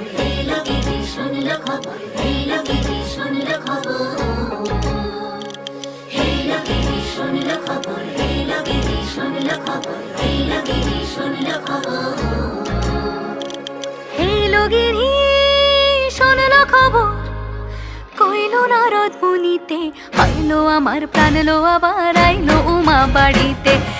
এলো বিবি শুনলো খবর। এলো বিবি শুনলো খবর। এলো বিবি শুনলো খবর। এলো আমার প্রাণ, লো আবার আইলো উমা বাড়িতে।